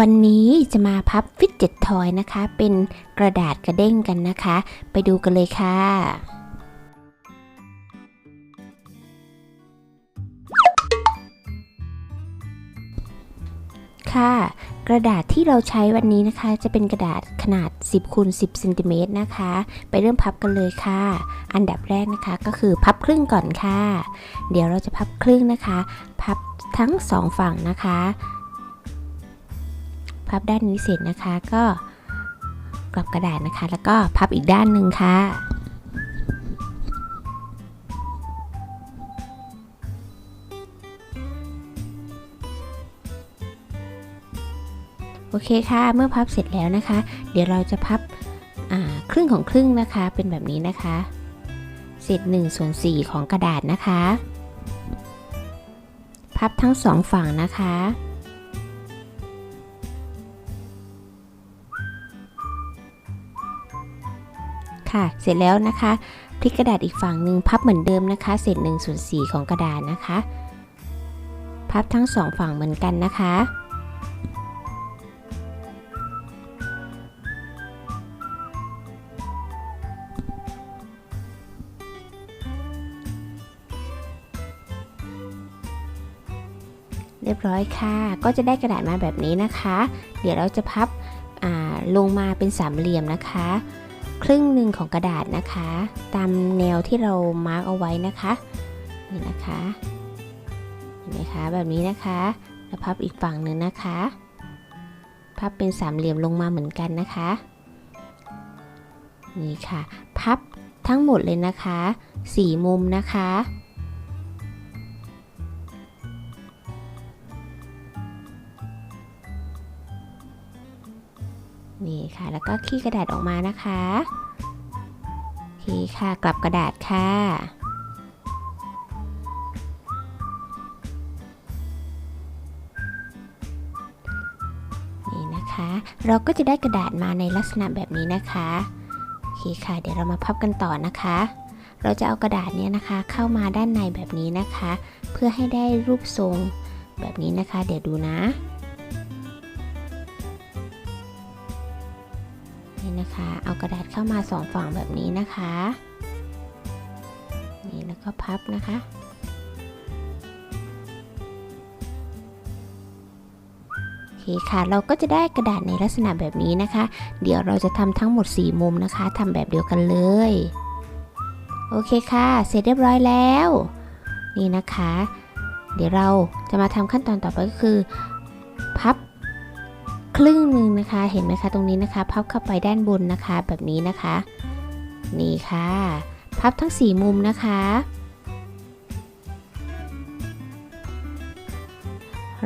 วันนี้จะมาพับฟิตเจ็ตทอยนะคะ เป็นกระดาษกระเด้งกันนะคะ ไปดูกันเลยค่ะ ค่ะ กระดาษที่เราใช้วันนี้นะคะ จะเป็นกระดาษขนาด 10คูณ10เซนติเมตรนะคะ ไปเริ่มพับกันเลยค่ะ อันดับแรกนะคะก็คือพับครึ่งก่อนค่ะ เดี๋ยวเราจะพับครึ่งนะคะ พับทั้งสองฝั่งนะคะ พับด้านนี้เสร็จนะคะ ก็กลับกระดาษนะคะ แล้วก็พับอีกด้านหนึ่งค่ะโอเคค่ะ เมื่อพับเสร็จแล้วนะคะ เดี๋ยวเราจะพับครึ่งของครึ่งนะคะ เป็นแบบนี้นะคะ เศษ1ส่วน4ของกระดาษนะคะ พับทั้งสองฝั่งนะคะ ค่ะ เสร็จแล้วนะคะพลิกกระดาษอีกฝั่งหนึ่งพับเหมือนเดิมนะคะ เศษ1ส่วน4ของกระดาษนะคะ พับทั้งสองฝั่งเหมือนกันนะคะเรียบร้อยค่ะ ก็จะได้กระดาษมาแบบนี้นะคะ เดี๋ยวเราจะพับลงมาเป็นสามเหลี่ยมนะคะ ครึ่งหนึ่งของกระดาษนะคะ ตามแนวที่เรามาร์กเอาไว้นะคะนี่นะคะเห็นไหมคะแบบนี้นะคะแล้วพับอีกฝั่งหนึ่งนะคะพับเป็นสามเหลี่ยมลงมาเหมือนกันนะคะนี่ค่ะ พับทั้งหมดเลยนะคะสี่มุมนะคะ นี่ค่ะ แล้วก็ขี้กระดาษออกมานะคะโอเคค่ะ กลับกระดาษค่ะนี่นะคะ เราก็จะได้กระดาษมาในลักษณะแบบนี้นะคะโอเคค่ะ เดี๋ยวเรามาพับกันต่อนะคะ เราจะเอากระดาษเนี้ยนะคะ เข้ามาด้านในแบบนี้นะคะ เพื่อให้ได้รูปทรงแบบนี้นะคะ เดี๋ยวดูนะ นะคะ เอากระดาษเข้ามาสองฝั่งแบบนี้นะคะ นี่แล้วก็พับนะคะ โอเคค่ะ เราก็จะได้กระดาษในลักษณะแบบนี้นะคะ เดี๋ยวเราจะทำทั้งหมด 4 มุมนะคะ ทำแบบเดียวกันเลย โอเคค่ะ เสร็จเรียบร้อยแล้ว นี่นะคะ เดี๋ยวเราจะมาทำขั้นตอนต่อไปก็คือ พับ ครึ่งหนึ่งนะคะ เห็นไหมคะตรงนี้นะคะ พับเข้าไปด้านบนนะคะ แบบนี้นะคะ นี่ค่ะ พับทั้ง 4 มุมนะคะ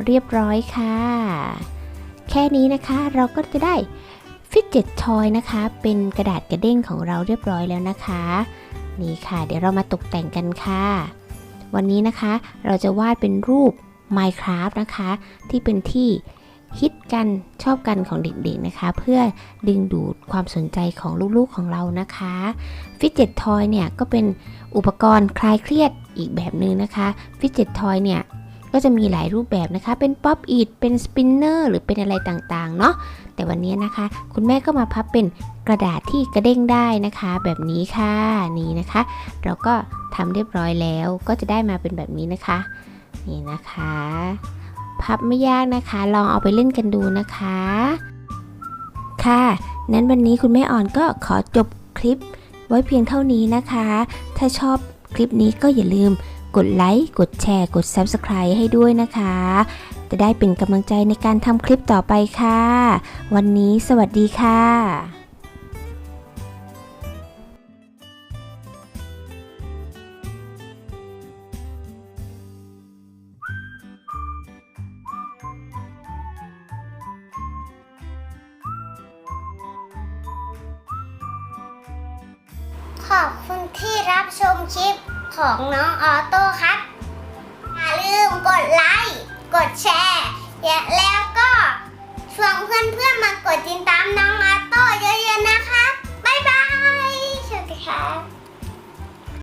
เรียบร้อยค่ะ แค่นี้นะคะเราก็จะได้ฟิตเจ็ตทอยนะคะ เป็นกระดาษกระเด้งของเราเรียบร้อยแล้วนะคะ นี่ค่ะ เดี๋ยวเรามาตกแต่งกันค่ะ วันนี้นะคะเราจะวาดเป็นรูป Minecraft นะคะ ที่เป็นที่ ฮิตกันชอบกันของเด็กๆนะคะ เพื่อดึงดูดความสนใจของลูกๆของเรานะคะฟิตเจ็ตทอยเนี่ยก็เป็นอุปกรณ์คลายเครียดอีกแบบหนึ่งนะคะฟิตเจ็ตทอยเนี่ยก็จะมีหลายรูปแบบนะคะ เป็นป๊อปอีดเป็นสปินเนอร์หรือเป็นอะไรต่างๆ เนาะ แต่วันนี้นะคะ คุณแม่ก็มาพับเป็นกระดาษที่กระเด้งได้นะคะ แบบนี้ค่ะ นี่นะคะ เราก็ทำเรียบร้อยแล้ว ก็จะได้มาเป็นแบบนี้นะคะ นี่นะคะ พับไม่ยากนะคะ ลองเอาไปเล่นกันดูนะคะ ค่ะ นั้นวันนี้คุณแม่อ่อนก็ขอจบคลิปไว้เพียงเท่านี้นะคะ ถ้าชอบคลิปนี้ก็อย่าลืมกดไลค์ กดแชร์ กด Subscribe ให้ด้วยนะคะ จะได้เป็นกำลังใจในการทำคลิปต่อไปค่ะ วันนี้สวัสดีค่ะ ขอบคุณที่รับชมคลิปของน้องออโต้ครับ อย่าลืมกดไลค์ กดแชร์และ